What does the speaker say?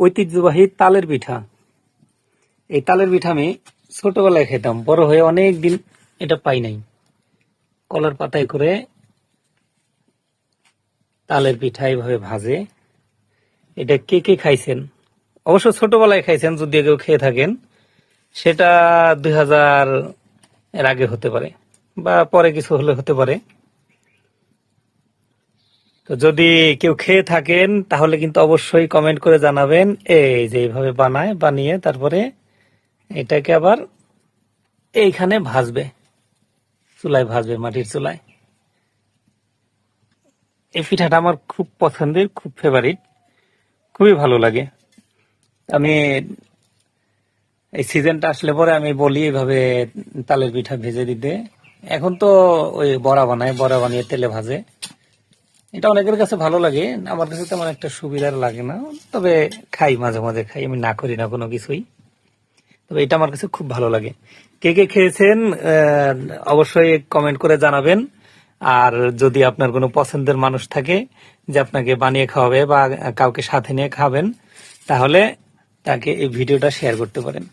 ঐতিহ্যবাহী তালের পিঠা। এই তালের পিঠা আমি ছোটবেলায় খেতাম, বড় হয়ে অনেক দিন এটা পাই নাই। কলার পাতায় করে তালের পিঠা এইভাবে ভাজে। এটা কে কে খাইছেন? অবশ্য ছোটবেলায় খাইছেন যদি কেউ খেয়ে থাকেন, সেটা দুই হাজার এর আগে হতে পারে, বা পরে কিছু হলে হতে পারে। তো যদি কেউ খেয়ে থাকেন, তাহলে কিন্তু অবশ্যই কমেন্ট করে জানাবেন। এই যে এইভাবে বানায়, বানিয়ে তারপরে এটাকে আবার এইখানে ভাজবে, চুলায় ভাজবে, মাটির চুলায়। এই পিঠাটা আমার খুব পছন্দের, খুব ফেভারিট খুবই ভালো লাগে। আমি এই সিজনটা আসলে পরে আমি বলি এইভাবে তালের পিঠা ভেজে দিতে। এখন তো ওই বড়া বানায়, বড়া বানিয়ে তেলে ভাজে। এটা অনেকের কাছে ভালো লাগে, আমার কাছে তেমন একটা সুবিধার লাগে না, তবে খাই মাঝে মাঝে খাই, আমি না করি না কোনো কিছুই। তবে এটা আমার কাছে খুব ভালো লাগে। কে কে খেয়েছেন অবশ্যই কমেন্ট করে জানাবেন। আর যদি আপনার কোনো পছন্দের মানুষ থাকে যে আপনাকে বানিয়ে খাওয়াবে বা কাউকে সাথে নিয়ে খাবেন, তাহলে তাকে এই ভিডিওটা শেয়ার করতে পারেন।